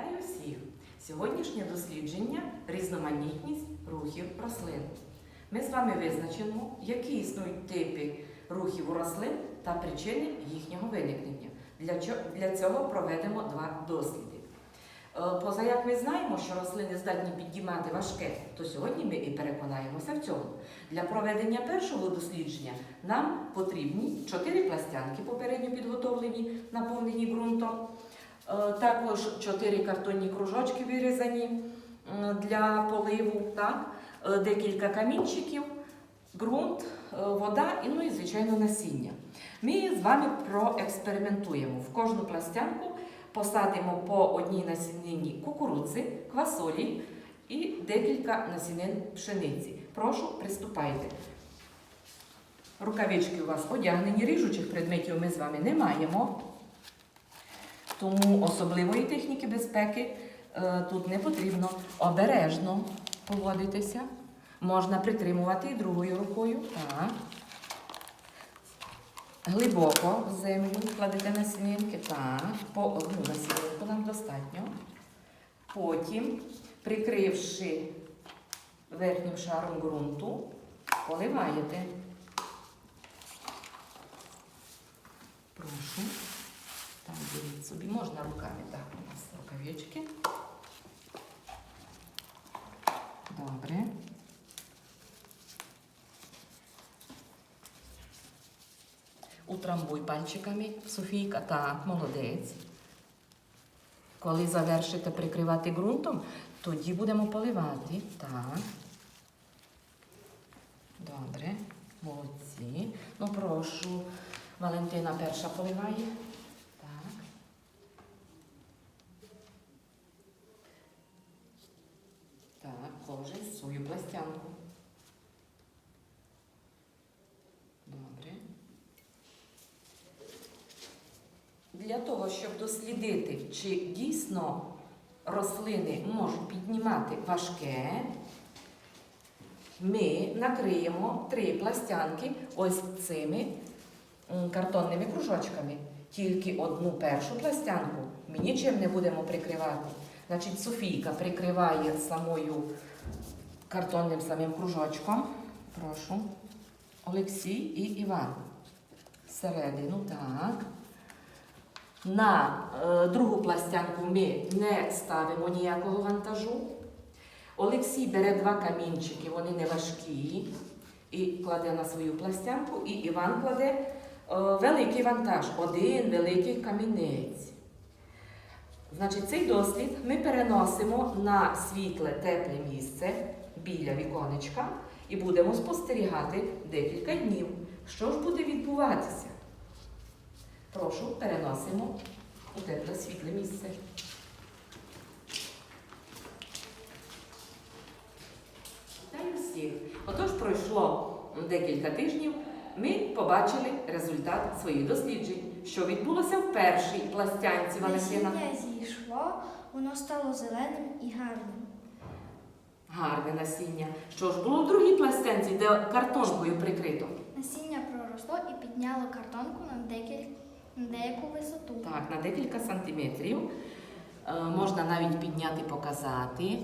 Вітаю всіх! Сьогоднішнє дослідження різноманітність рухів рослин. Ми з вами визначимо, які існують типи рухів у рослин та причини їхнього виникнення. Для, цього проведемо два досліди. Е, Поза як ми знаємо, що рослини здатні підіймати важке, то сьогодні ми і переконаємося в цьому. Для проведення першого дослідження нам потрібні чотири пластянки попередньо підготовлені, наповнені ґрунтом. Е, Також чотири картонні кружочки вирізані для поливу, так? Е, декілька камінчиків, ґрунт, е, вода і, ну і, звичайно, насіння. Ми з вами проекспериментуємо. В кожну пластянку посадимо по одній насінині кукурудзи, квасолі і декілька насінин пшениці. Прошу, приступайте. Рукавички у вас одягнені, ріжучих предметів ми з вами не маємо. Тому особливої техніки безпеки е, тут не потрібно. Обережно поводитися. Можна притримувати і другою рукою. Так. Глибоко в землю кладете насінинки. Так. По одну насінинку нам достатньо. Потім, прикривши верхнім шаром ґрунту, поливаєте. Прошу. Там беріть собі, можна руками, так, у нас рукавички. Добре. Утрамбуй пальчиками, Софійка. Так, молодець. Коли завершите прикривати ґрунтом, тоді будемо поливати. Так. Добре, молодці. Ну, прошу, Валентина перша поливає. Так. Так, ложи свою. Добре. Для того, щоб дослідити, чи дійсно рослини можуть піднімати важке, ми накриємо три пластянки ось цими картонними кружочками. Тільки одну першу пластянку ми нічим не будемо прикривати. Значить, Софійка прикриває самою картонним самим кружочком. Прошу. Олексій і Іван. Всередину, так. На е, другу пластянку ми не ставимо ніякого вантажу. Олексій бере два камінчики, вони не важкі, і кладе на свою пластянку, і Іван кладе е, великий вантаж, один великий камінець. Значить, цей дослід ми переносимо на світле, тепле місце біля віконечка і будемо спостерігати декілька днів. Що ж буде відбуватися? Прошу, переносимо у тепле світле місце. Вітаю всіх. Отож, пройшло декілька тижнів. Ми побачили результат своїх досліджень, що відбулося в першій пластянці Валентина. Насіння зійшло, воно стало зеленим і гарним. Гарне насіння. Що ж було в другій пластянці, де картонкою прикрито? Насіння проросло і підняло картонку на, декіль... на деяку висоту. Так, на декілька сантиметрів. Е, можна навіть підняти, показати,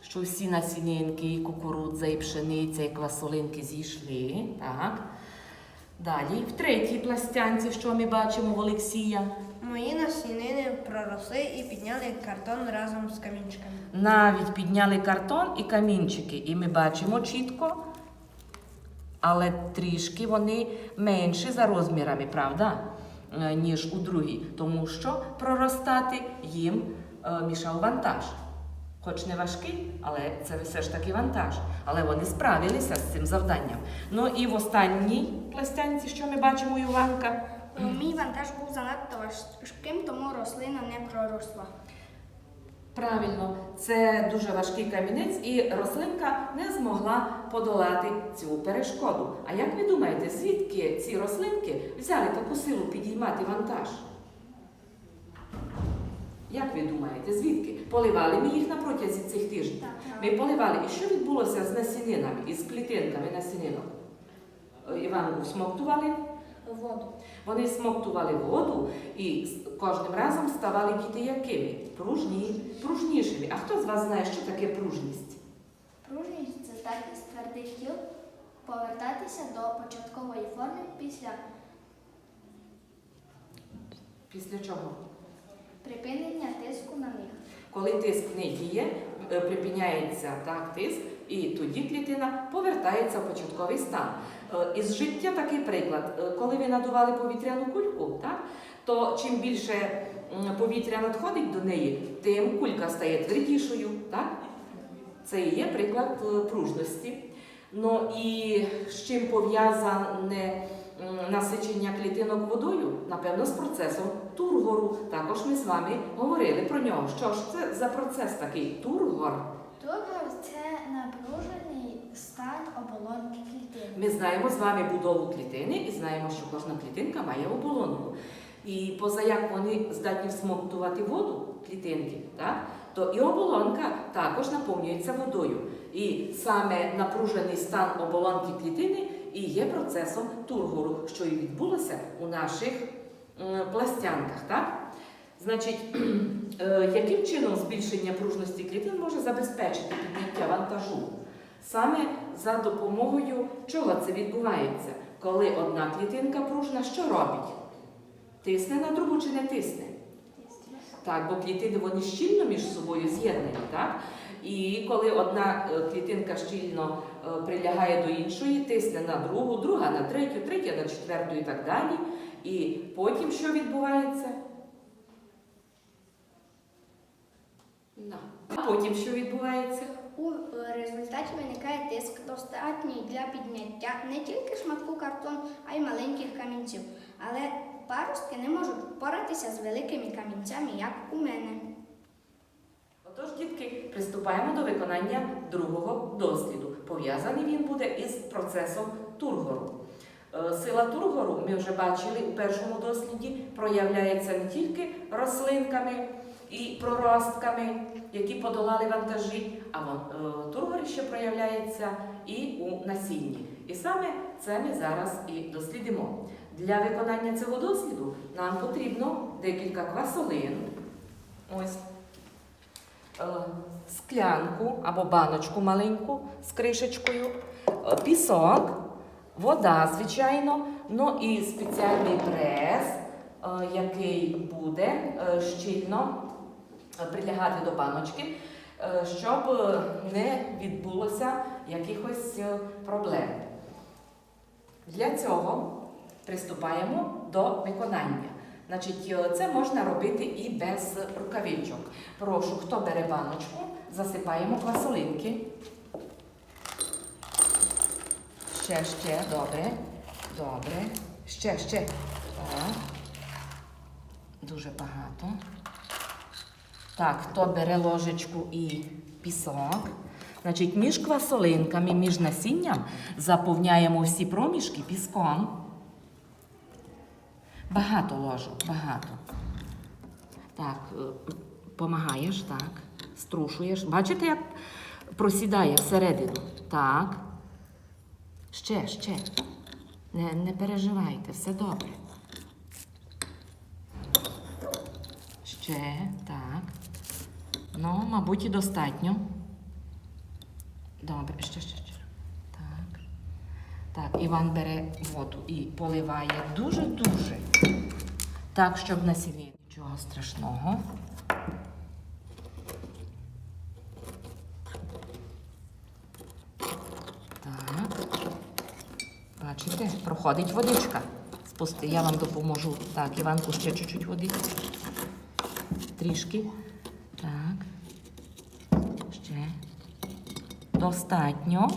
що всі насінинки, і кукурудза, і пшениця, і квасолинки зійшли. Так. Далі, в третій пластянці, що ми бачимо в Олексія, Мої насінини проросли і підняли картон разом з камінчиками. навіть підняли картон і камінчики. І ми бачимо чітко, але трішки вони менші за розмірами, правда? е, Ніж у другій, тому що проростати їм е, мішав вантаж. Хоч не важкий, але це все ж таки вантаж. Але вони справилися з цим завданням. Ну і в останній пластянці, що ми бачимо Іванка, Мій вантаж був занадто важким, тому рослина не проросла. Правильно, це дуже важкий камінець, і рослинка не змогла подолати цю перешкоду. А як ви думаєте, звідки ці рослинки взяли таку силу підіймати вантаж? Як ви думаєте, звідки? Поливали ми їх на протязі цих тижнів. Так, Ми поливали. І що відбулося з насінинами, із клітинками насінинок? Е, Іванку всмоктували воду. Вони смоктували воду і кожним разом ставали діти якими? Пружні, пружнішими. А хто з вас знає, що таке пружність? Пружність це здатність твердих тіл повертатися до початкової форми після Після чого? припинення тиску на них. Коли тиск не діє, припиняється так, тиск, і тоді клітина повертається в початковий стан. Е, Із життя такий приклад. Е, Коли ви надували повітряну кульку, так, то чим більше повітря надходить до неї, тим кулька стає твердішою. Так? Це і є приклад е, пружності. Ну і з чим пов'язане насичення клітинок водою, напевно, з процесом тургору. Також ми з вами говорили про нього. Що ж це за процес такий тургор? Тургор це напружений стан оболонки клітини. Ми знаємо з вами будову клітини і знаємо, що кожна клітинка має оболонку. І поза як вони здатні всмоктувати воду, клітинки, так, то і оболонка також наповнюється водою. І саме напружений стан оболонки клітини і є процесом тургору, що і відбулося у наших пластянках. Так? Значить, е, яким чином збільшення пружності клітин може забезпечити підняття вантажу? Саме за допомогою чого це відбувається? Коли одна клітинка пружна, що робить? Тисне на другу чи не тисне? Так, бо клітини вони щільно між собою з'єднані, так? І коли одна е, клітинка щільно е, прилягає до іншої, тисне на другу, друга на третю, третя на четверту і так далі. І потім що відбувається? На. А потім що відбувається? У результаті виникає тиск достатній для підняття не тільки шматку картону, а й маленьких камінців. Але паростки не можуть впоратися з великими камінцями, як у мене. Отож, дітки, приступаємо до виконання другого досліду. Пов'язаний він буде із процесом тургору. Е, Сила тургору, ми вже бачили у першому досліді, проявляється не тільки рослинками і проростками, які подолали вантажі, а е, тургор ще проявляється і у насінні. І саме це ми зараз і дослідимо. Для виконання цього досліду нам потрібно декілька квасолин. Ось е, склянку або баночку маленьку з кришечкою, пісок, вода, звичайно, ну і спеціальний прес, е, який буде е, щільно е, прилягати до баночки, щоб не відбулося якихось проблем. Для цього приступаємо до виконання. Значить, це можна робити і без рукавичок. Прошу, хто бере баночку, засипаємо квасолинки. Ще, ще, добре. Добре. Ще, ще. Так. Дуже багато. Так, хто бере ложечку і пісок. Значить, між квасолинками, між насінням заповняємо всі проміжки піском. Багато ложок, багато. Так, е, помагаєш, так. Струшуєш. Бачите, як просідає всередину? Так. Ще, ще. Не, не переживайте, все добре. Ще, так. Ну, мабуть, і достатньо. Добре, ще, ще, ще. Так. Так, Іван бере воду і поливає дуже-дуже. Так, щоб на сіві нічого страшного. Так. Проходить водичка. Спусти, я вам допоможу. Так, Іванку, ще чуть-чуть води. Трішки. Так. Ще. Достатньо.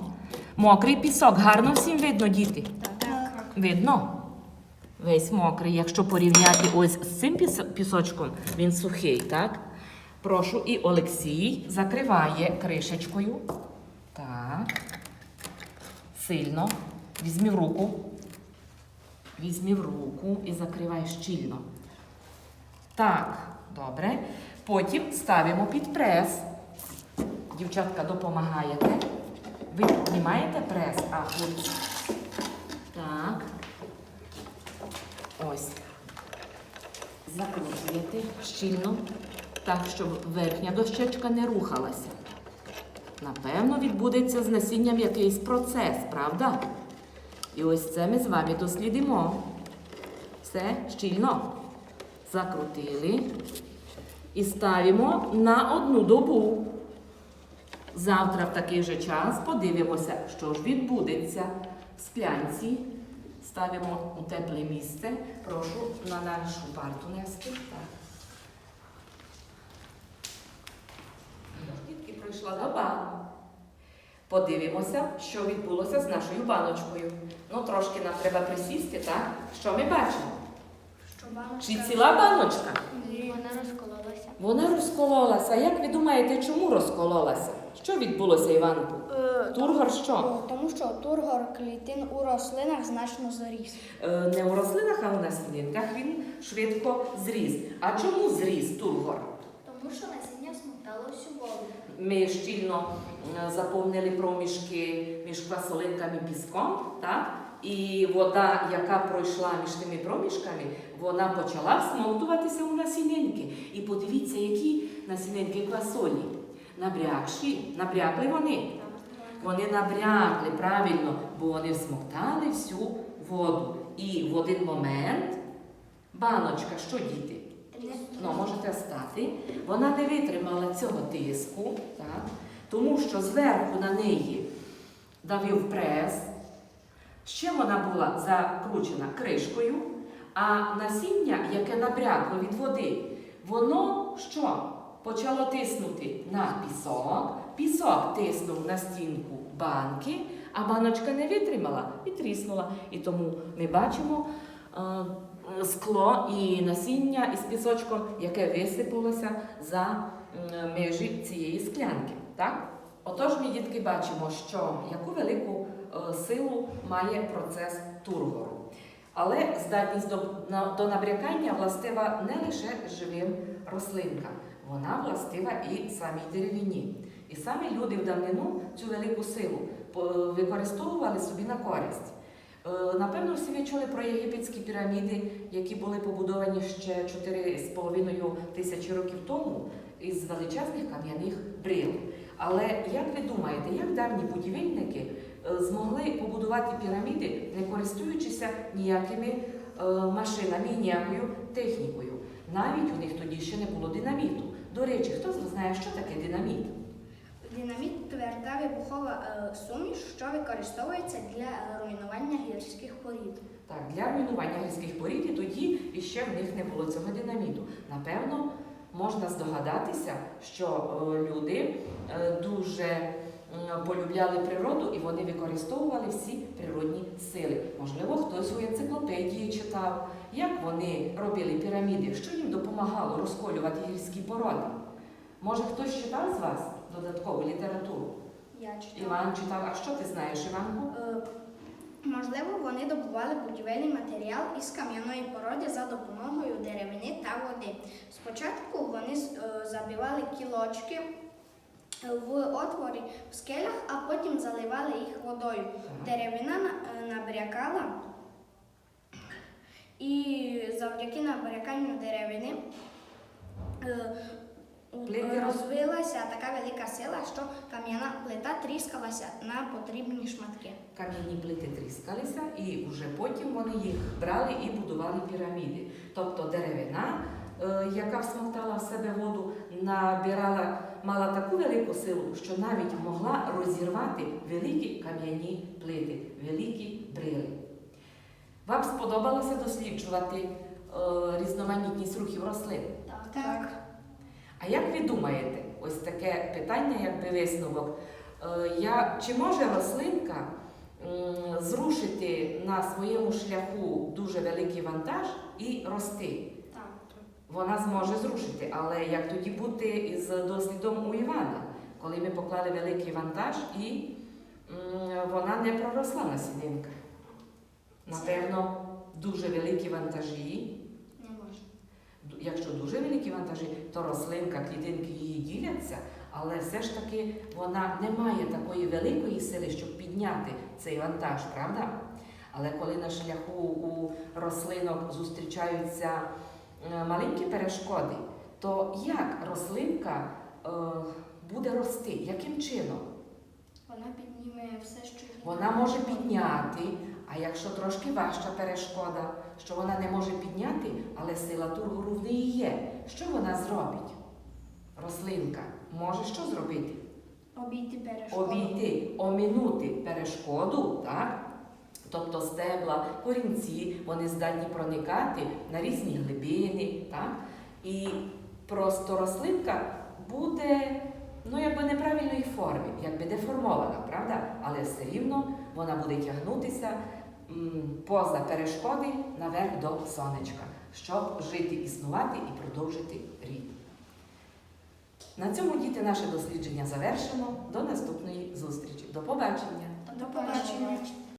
Мокрий пісок. Гарно всім видно, діти. Так. Видно? Весь мокрий. Якщо порівняти ось з цим пісочком, він сухий, так? Прошу, і Олексій закриває кришечкою. Так. Сильно. Візьмі в руку. Візьмі в руку і закривай щільно. Так, добре. Потім ставимо під прес. Дівчатка, допомагаєте. Ви піднімаєте прес, а хлопці. Так. ось закручуєте щільно, так, щоб верхня дощечка не рухалася. Напевно, відбудеться з насінням якийсь процес, правда? І ось це ми з вами дослідимо. Все щільно закрутили і ставимо на одну добу. Завтра в такий же час подивимося, що ж відбудеться в склянці. Ставимо у тепле місце. Прошу на нашу парту нести. Дітки пройшла доба. Подивимося, що відбулося з нашою баночкою. Ну, трошки нам треба присісти, так? Що ми бачимо? Що баночка... Чи ціла баночка? Ні, вона розкололася. Вона розкололася. Як ви думаєте, чому розкололася? Що відбулося, Іванку? Тургор що? Тому що тургор клітин у рослинах значно заріс. Е, Не у рослинах, а у насінинках він швидко зріс. А чому зріс тургор? Тому що насіння смоктало всю воду. Ми щільно е, заповнили проміжки між квасолинками піском, так? І вода, яка пройшла між тими проміжками, вона почала всмоктуватися у насінинки. І подивіться, які насінинки квасолі. Набрякші, набрякли вони. Вони набрякли правильно, бо вони всмоктали всю воду. І в один момент баночка, що діти? Ну, можете стати. Вона не витримала цього тиску, так? Тому що зверху на неї давив прес. Ще вона була закручена кришкою, а насіння, яке набрякло від води, воно що? Почало тиснути на пісок, пісок тиснув на стінку банки, а баночка не витримала і тріснула. І тому ми бачимо е, скло і насіння із пісочком, яке висипалося за межі цієї склянки. Так? Отож, ми, дітки, бачимо, що яку велику е, силу має процес тургору. Але здатність до, на- до набрякання властива не лише живим рослинкам, вона властива і самій деревині. І самі люди в давнину цю велику силу використовували собі на користь. Е, Напевно, всі ви чули про єгипетські піраміди, які були побудовані ще 4,5 тисячі років тому із величезних кам'яних брил. Але як ви думаєте, як давні будівельники е, змогли побудувати піраміди, не користуючися ніякими е, машинами і ніякою технікою? Навіть у них тоді ще не було динаміту. До речі, хто з вас знає, що таке динаміт? Динаміт тверда вибухова е, суміш, що використовується для руйнування гірських порід. Так, для руйнування гірських порід і тоді іще в них не було цього динаміту. Напевно, можна здогадатися, що е, люди е, дуже полюбляли природу і вони використовували всі природні сили. Можливо, хтось у енциклопедії читав, як вони робили піраміди, що їм допомагало розколювати гірські породи. Може, хтось читав з вас додаткову літературу? Я читала. Іван читав, а що ти знаєш, Іванку? Можливо, вони добували будівельний матеріал із кам'яної породи за допомогою деревини та води. Спочатку вони е, забивали кілочки е, в отворі в скелях, а потім заливали їх водою. Деревина е, набрякала, і завдяки набряканню деревини розвилася така велика сила, що кам'яна плита тріскалася на потрібні шматки. Кам'яні плити тріскалися, і вже потім вони їх брали і будували піраміди. Тобто деревина, е, яка всмоктала в себе воду, набирала, мала таку велику силу, що навіть могла розірвати великі кам'яні плити, великі брили. Вам сподобалося досліджувати е, різноманітність рухів рослин? Так. А як ви думаєте, ось таке питання, якби висновок, е, я, чи може рослинка зрушити на своєму шляху дуже великий вантаж і рости? Так. Вона зможе зрушити, але як тоді бути із дослідом у Івана, коли ми поклали великий вантаж і вона не проросла на сінинках? Напевно, дуже великі вантажі Якщо дуже великі вантажі, то рослинка, клітинки її діляться, але все ж таки вона не має такої великої сили, щоб підняти цей вантаж, правда? Але коли на шляху у рослинок зустрічаються е, маленькі перешкоди, то як рослинка е, буде рости? Яким чином? Вона підніме все, що. Вона може підняти, а якщо трошки важча перешкода, що вона не може підняти, але сила тургору в неї є. Що вона зробить? Рослинка може що зробити? Обійти перешкоду. Обійти, оминути перешкоду, так? Тобто стебла, корінці, вони здатні проникати на різні глибини, так? І просто рослинка буде ну, якби неправильної форми, якби деформована, правда? Але все рівно вона буде тягнутися поза перешкоди наверх до сонечка, щоб жити, існувати і продовжити рід. На цьому діти наше дослідження завершено. До наступної зустрічі. До побачення!